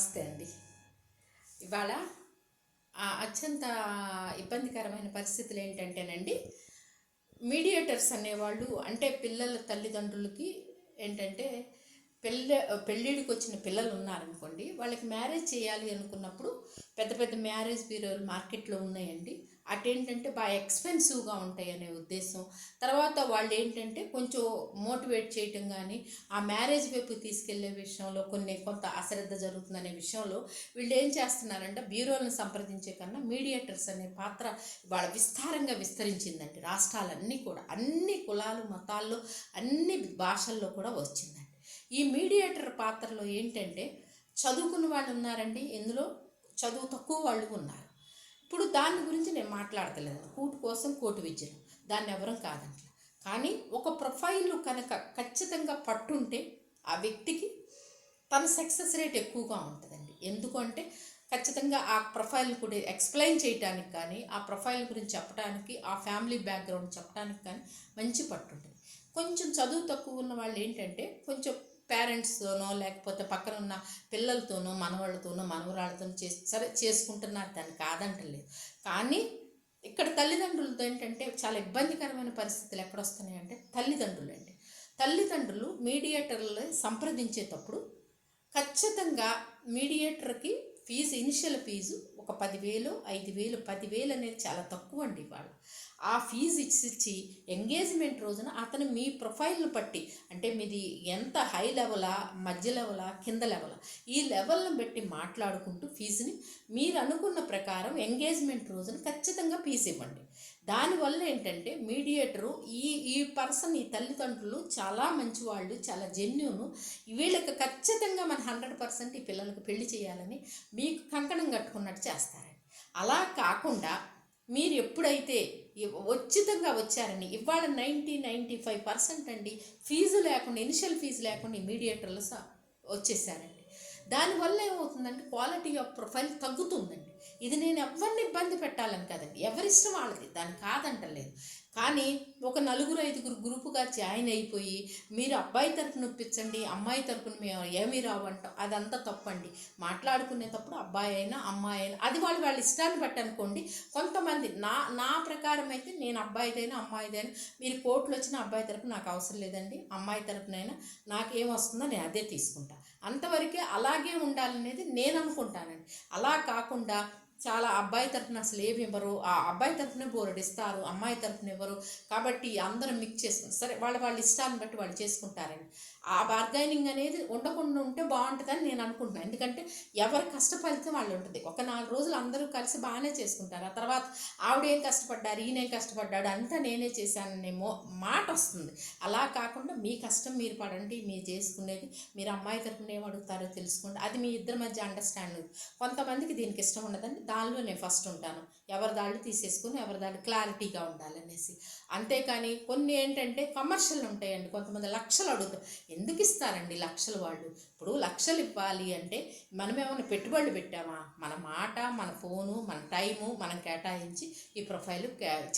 నమస్తే అండి. ఇవాళ అత్యంత ఇబ్బందికరమైన పరిస్థితులు ఏంటంటేనండి మీడియేటర్స్ అనేవాళ్ళు అంటే పిల్లల తల్లిదండ్రులకి ఏంటంటే పెళ్ళి పెళ్ళిడికి వచ్చిన పిల్లలు ఉన్నారనుకోండి వాళ్ళకి మ్యారేజ్ చేయాలి అనుకున్నప్పుడు పెద్ద పెద్ద మ్యారేజ్ బ్యూరోలు మార్కెట్లో ఉన్నాయండి. అటేంటంటే బాగా ఎక్స్పెన్సివ్గా ఉంటాయి అనే ఉద్దేశం. తర్వాత వాళ్ళు ఏంటంటే కొంచెం మోటివేట్ చేయటం కానీ ఆ మ్యారేజ్ వైపు తీసుకెళ్ళే విషయంలో కొన్ని కొంత అశ్రద్ధ జరుగుతుందనే విషయంలో వీళ్ళు ఏం చేస్తున్నారంటే బ్యూరోలను సంప్రదించే కన్నా మీడియేటర్స్ అనే పాత్ర వాళ్ళ విస్తారంగా విస్తరించిందండి. రాష్ట్రాలన్నీ కూడా అన్ని కులాలు మతాల్లో అన్ని భాషల్లో కూడా వచ్చిందండి. ఈ మీడియేటర్ పాత్రలో ఏంటంటే చదువుకున్న వాళ్ళు ఉన్నారండి ఇందులో చదువు తక్కువ వాళ్ళు ఉన్నారు. ఇప్పుడు దాని గురించి నేను మాట్లాడతలేదు. కూటు కోసం కోటు విద్యలు దాన్ని ఎవరం కాదంట కానీ ఒక ప్రొఫైల్ కనుక ఖచ్చితంగా పట్టుంటే ఆ వ్యక్తికి తన సక్సెస్ రేట్ ఎక్కువగా ఉంటుందండి. ఎందుకంటే ఖచ్చితంగా ఆ ప్రొఫైల్ కూడా ఎక్స్ప్లెయిన్ చేయడానికి కానీ ఆ ప్రొఫైల్ గురించి చెప్పడానికి ఆ ఫ్యామిలీ బ్యాక్గ్రౌండ్ చెప్పడానికి కానీ మంచి పట్టు ఉంటుంది కొంచెం చదువు తక్కువ ఉన్న వాళ్ళు ఏంటంటే కొంచెం పేరెంట్స్తోనో లేకపోతే పక్కన ఉన్న పిల్లలతోనో మనవాళ్ళతోనో మనవరాళ్ళతోనో చేసి సరే చేసుకుంటున్నారు దాన్ని కాదంటలేదు. కానీ ఇక్కడ తల్లిదండ్రులతో ఏంటంటే చాలా ఇబ్బందికరమైన పరిస్థితులు ఎక్కడొస్తున్నాయంటే తల్లిదండ్రులు అండి తల్లిదండ్రులు మీడియేటర్లు సంప్రదించేటప్పుడు ఖచ్చితంగా మీడియేటర్కి ఫీజు ఇనిషియల్ ఫీజు ఒక పదివేలు ఐదు వేలు పదివేలు అనేది చాలా తక్కువ అండి వాళ్ళు ఆ ఫీజు ఇచ్చి ఎంగేజ్మెంట్ రోజున అతను మీ ప్రొఫైల్ను బట్టి అంటే మీది ఎంత హై లెవెలా మధ్య లెవెలా కింద లెవెలా ఈ లెవెల్ని బట్టి మాట్లాడుకుంటూ ఫీజుని మీరు అనుకున్న ప్రకారం ఎంగేజ్మెంట్ రోజున ఖచ్చితంగా ఫీజు ఇవ్వండి. దానివల్ల ఏంటంటే మీడియేటరు ఈ ఈ పర్సన్ ఈ తల్లిదండ్రులు చాలా మంచి వాళ్ళు చాలా జెన్యును. వీళ్ళకి ఖచ్చితంగా మన హండ్రెడ్ పర్సెంట్ ఈ పిల్లలకు పెళ్ళి చేయాలని మీకు కంకణం కట్టుకున్నట్టు చేస్తారండి. అలా కాకుండా మీరు ఎప్పుడైతే ఉచితంగా వచ్చారని ఇవాళ నైంటీ నైంటీ ఫైవ్ పర్సెంట్ అండి ఫీజు లేకుండా ఇనిషియల్ ఫీజు లేకుండా మీడియేటర్లు స వచ్చేసారండి. దానివల్ల ఏమవుతుందంటే క్వాలిటీ ఆఫ్ ప్రొఫైల్ తగ్గుతుందండి. ఇది నేను ఎవరిని ఇబ్బంది పెట్టాలని కదండి. ఎవరిష్టం వాళ్ళది. దాన్ని కాదంటలేదు. కానీ ఒక నలుగురు ఐదుగురు గ్రూపుగా జాయిన్ అయిపోయి మీరు అబ్బాయి తరపున ఒప్పించండి అమ్మాయి తరపున మేము ఏమి రావంటాం అదంతా తప్పండి. మాట్లాడుకునేటప్పుడు అబ్బాయి అయినా అమ్మాయి అయినా అది వాళ్ళు వాళ్ళ ఇష్టాన్ని బట్టి అనుకోండి. కొంతమంది నా నా ప్రకారం అయితే నేను అబ్బాయిదైనా అమ్మాయిదైనా మీరు కోర్టులు వచ్చిన అబ్బాయి తరపు నాకు అవసరం లేదండి. అమ్మాయి తరపునైనా నాకేం వస్తుందో నేను అదే తీసుకుంటా. అంతవరకే అలాగే ఉండాలనేది నేను అనుకుంటానండి. అలా కాకుండా చాలా అబ్బాయి తరఫున అసలు ఏమి ఇవ్వరు. ఆ అబ్బాయి తరఫున బోరడిస్తారు ఇస్తారు అమ్మాయి తరఫున ఇవ్వరు. కాబట్టి అందరం మిక్స్ చేసుకుంటారు సరే వాళ్ళ వాళ్ళ ఇష్టాన్ని బట్టి వాళ్ళు చేసుకుంటారండి. ఆ బార్గైనింగ్ అనేది ఉండకుండా ఉంటే బాగుంటుందని నేను అనుకుంటున్నాను. ఎందుకంటే ఎవరి కష్టపడితే వాళ్ళు ఉంటుంది. ఒక నాలుగు రోజులు అందరూ కలిసి బాగానే చేసుకుంటారు. ఆ తర్వాత ఆవిడేం కష్టపడ్డారు ఈయనేం కష్టపడ్డాడు అంతా నేనే చేశాననే మో మాట వస్తుంది. అలా కాకుండా మీ కష్టం మీరు పడండి మీరు చేసుకునేది మీరు అమ్మాయి తరఫున ఏం అడుగుతారో తెలుసుకోండి. అది మీ ఇద్దరి మధ్య అండర్స్టాండింగ్ కొంతమందికి దీనికి ఇష్టం ఉండదండి. దానిలో నేను ఫస్ట్ ఉంటాను. ఎవరి దాళ్ళు తీసేసుకుని ఎవరి దాళ్ళు క్లారిటీగా ఉండాలనేసి. అంతేకాని కొన్ని ఏంటంటే కమర్షియల్ ఉంటాయండి. కొంతమంది లక్షలు అడుగుతారు. ఎందుకు ఇస్తారండి లక్షలు వాళ్ళు? ఇప్పుడు లక్షలు ఇవ్వాలి అంటే మనం ఏమైనా పెట్టుబడులు పెట్టామా? మన మాట మన ఫోను మన టైము మనం కేటాయించి ఈ ప్రొఫైల్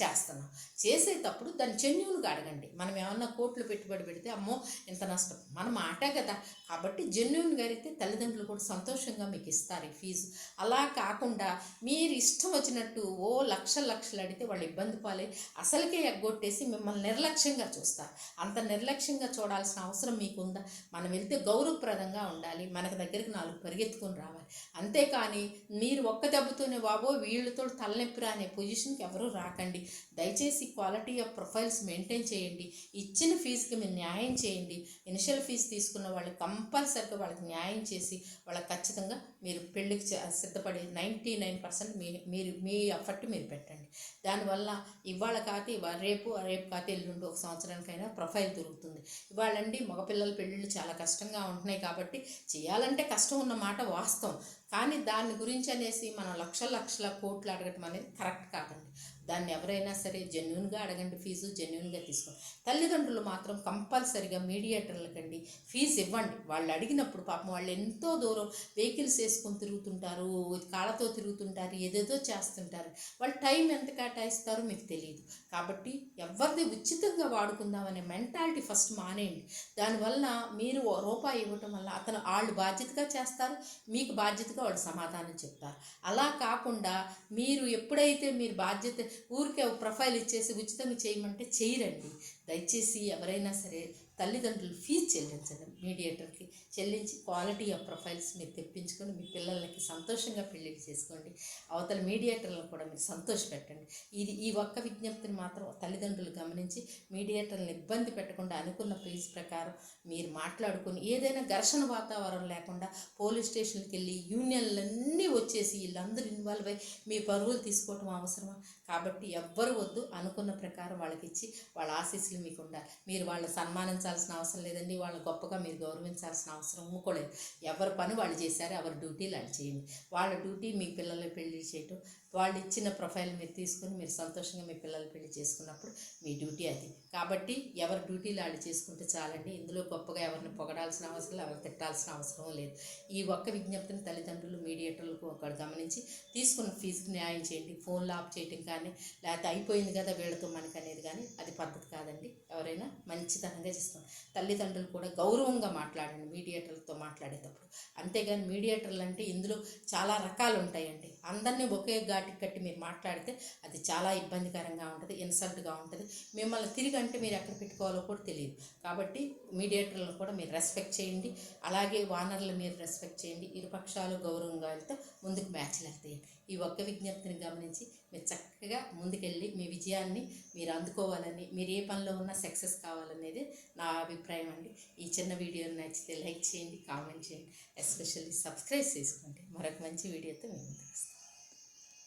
చేస్తున్నాం. చేసేటప్పుడు దాన్ని జెన్యున్గా అడగండి. మనం ఏమన్నా కోట్లు పెట్టుబడి పెడితే అమ్మో ఇంత నష్టం. మన మాటే కదా. కాబట్టి జెన్యున్గా అయితే తల్లిదండ్రులు కూడా సంతోషంగా మీకు ఇస్తారు ఈ ఫీజు. అలా కాకుండా మీరు ఇష్టం వచ్చినట్టు ఓ లక్ష లక్షలు అడిగితే వాళ్ళు ఇబ్బంది పాలే అసలుకే ఎగ్గొట్టేసి మిమ్మల్ని నిర్లక్ష్యంగా చూస్తారు. అంత నిర్లక్ష్యంగా చూడాల్సిన అవసరం మీకుందా? మనం వెళ్తే గౌరవప్రదంగా ఉండాలి. మనకు దగ్గరికి నాలుగు పరిగెత్తుకొని రావాలి. అంతేకాని మీరు ఒక్క దెబ్బతోనే బాబో వీళ్ళతో తలనొప్పిరా అనే పొజిషన్కి ఎవరూ రాకండి. దయచేసి క్వాలిటీ ఆఫ్ ప్రొఫైల్స్ మెయింటైన్ చేయండి. ఇచ్చిన ఫీజుకి మీరు న్యాయం చేయండి. ఇనిషియల్ ఫీజు తీసుకున్న వాళ్ళు కంపల్సరిగా వాళ్ళకి న్యాయం చేసి వాళ్ళకి ఖచ్చితంగా మీరు పెళ్ళికి సిద్ధపడే సిద్ధపడి నైంటీ నైన్ పర్సెంట్ మీ మీరు మీ ఎఫర్ట్ మీరు పెట్టండి. దానివల్ల ఇవాళ కాతే ఇవాళ రేపు రేపు కాతే ఎల్లుండి ఒక సంవత్సరానికైనా ప్రొఫైల్ దొరుకుతుంది. ఇవాళండి మగపిల్లల పెళ్ళిళ్ళు చాలా కష్టంగా ఉంటున్నాయి కాబట్టి చేయాలంటే కష్టం ఉన్న మాట వాస్తవం. కానీ దాని గురించి అనేసి మనం లక్షల లక్షల కోట్లు అడగటం అనేది కరెక్ట్ కాదండి. దాన్ని ఎవరైనా సరే జెన్యున్గా అడగండి ఫీజు జెన్యున్గా తీసుకోండి తల్లిదండ్రులు మాత్రం కంపల్సరిగా మీడియేటర్లకండి ఫీజు ఇవ్వండి. వాళ్ళు అడిగినప్పుడు పాపం వాళ్ళు ఎంతో దూరం వెహికల్స్ వేసుకొని తిరుగుతుంటారు కాళ్ళతో తిరుగుతుంటారు ఏదేదో చేస్తుంటారు. వాళ్ళు టైం ఎంత కేటాయిస్తారో మీకు తెలియదు కాబట్టి ఎవరిది ఉచితంగా వాడుకుందామనే మెంటాలిటీ ఫస్ట్ మానేయండి. దానివల్ల మీరు రూపాయి ఇవ్వటం వల్ల అతను వాళ్ళు బాధ్యతగా చేస్తారు మీకు బాధ్యతగా వాళ్ళు సమాధానం చెప్తారు. అలా కాకుండా మీరు ఎప్పుడైతే మీరు బాధ్యత ఊరికే ప్రొఫైల్ ఇచ్చేసి ఉచితంగా చేయమంటే చేయరండి. దయచేసి ఎవరైనా సరే తల్లిదండ్రులు ఫీజు చెల్లించండి మీడియేటర్కి చెల్లించి క్వాలిటీ ఆఫ్ ప్రొఫైల్స్ మీరు తెప్పించుకొని మీ పిల్లలకి సంతోషంగా పెళ్ళి చేసుకోండి. అవతల మీడియేటర్లను కూడా మీరు సంతోషపెట్టండి. ఇది ఈ ఒక్క విజ్ఞప్తిని మాత్రం తల్లిదండ్రులు గమనించి మీడియేటర్లను ఇబ్బంది పెట్టకుండా అనుకున్న ఫీజు ప్రకారం మీరు మాట్లాడుకొని ఏదైనా ఘర్షణ వాతావరణం లేకుండా పోలీస్ స్టేషన్కి వెళ్ళి యూనియన్లన్నీ వచ్చేసి వీళ్ళందరూ ఇన్వాల్వ్ అయ్యి మీ పరువులు తీసుకోవటం అవసరమా? కాబట్టి ఎవ్వరు వద్దు. అనుకున్న ప్రకారం వాళ్ళకి ఇచ్చి వాళ్ళ ఆశీస్సులు మీకు ఉండాలి. మీరు వాళ్ళని సన్మానించాల్సిన అవసరం లేదండి. వాళ్ళు గొప్పగా మీరు గౌరవించాల్సిన అవసరం కూడా లేదు ఎవరి పని వాళ్ళు చేశారు ఎవరి డ్యూటీలు వాళ్ళు చేయండి. వాళ్ళ డ్యూటీ మీ పిల్లలు పెళ్ళి చేయటం వాళ్ళు ఇచ్చిన ప్రొఫైల్ మీరు తీసుకొని మీరు సంతోషంగా మీ పిల్లల పెళ్ళి చేసుకున్నప్పుడు మీ డ్యూటీ అది. కాబట్టి ఎవరి డ్యూటీలు వాళ్ళు చేసుకుంటే చాలండి. ఇందులో గొప్పగా ఎవరిని పొగడాల్సిన అవసరం లేదు ఎవరు తిట్టాల్సిన అవసరం లేదు. ఈ ఒక్క విజ్ఞప్తిని తల్లిదండ్రులు మీడియేటర్లకు ఒకటి గమనించి తీసుకున్న ఫీజుకి న్యాయం చేయండి. ఫోన్లు ఆఫ్ చేయటం కానీ లేకపోతే అయిపోయింది కదా వీళ్ళతో మనకు అనేది కానీ అది పద్ధతి కాదండి. ఎవరైనా మంచితనంగా చేస్తాం. తల్లిదండ్రులు కూడా గౌరవంగా మాట్లాడండి మీడియేటర్లతో మాట్లాడేటప్పుడు. అంతేగాని మీడియేటర్లు అంటే ఇందులో చాలా రకాలు ఉంటాయండి అందరినీ ఒకే ఘాటికి కట్టి మీరు మాట్లాడితే అది చాలా ఇబ్బందికరంగా ఉంటుంది ఇన్సల్ట్గా ఉంటుంది. మిమ్మల్ని తిరిగి అంటే మీరు ఎక్కడ పెట్టుకోవాలో కూడా తెలియదు. కాబట్టి మీడియేటర్లను కూడా మీరు రెస్పెక్ట్ చేయండి. అలాగే వానర్లు మీరు రెస్పెక్ట్ చేయండి. ఇరుపక్షాలు గౌరవంగా వెళ్తే ముందుకు మ్యాచ్లు వెళ్తాయి ఈ ఒక్క విజ్ఞప్తిని గమనించి మీరు చక్కగా ముందుకెళ్ళి మీ విజయాన్ని మీరు అందుకోవాలని మీరు ఏ పనిలో ఉన్నా సక్సెస్ కావాలనేది నా అభిప్రాయం అండి. ఈ చిన్న వీడియో నచ్చితే లైక్ చేయండి కామెంట్ చేయండి. ఎస్పెషల్లీ సబ్స్క్రైబ్ చేసుకోండి. మరొక మంచి వీడియోతో మేము ముందుకు వస్తాం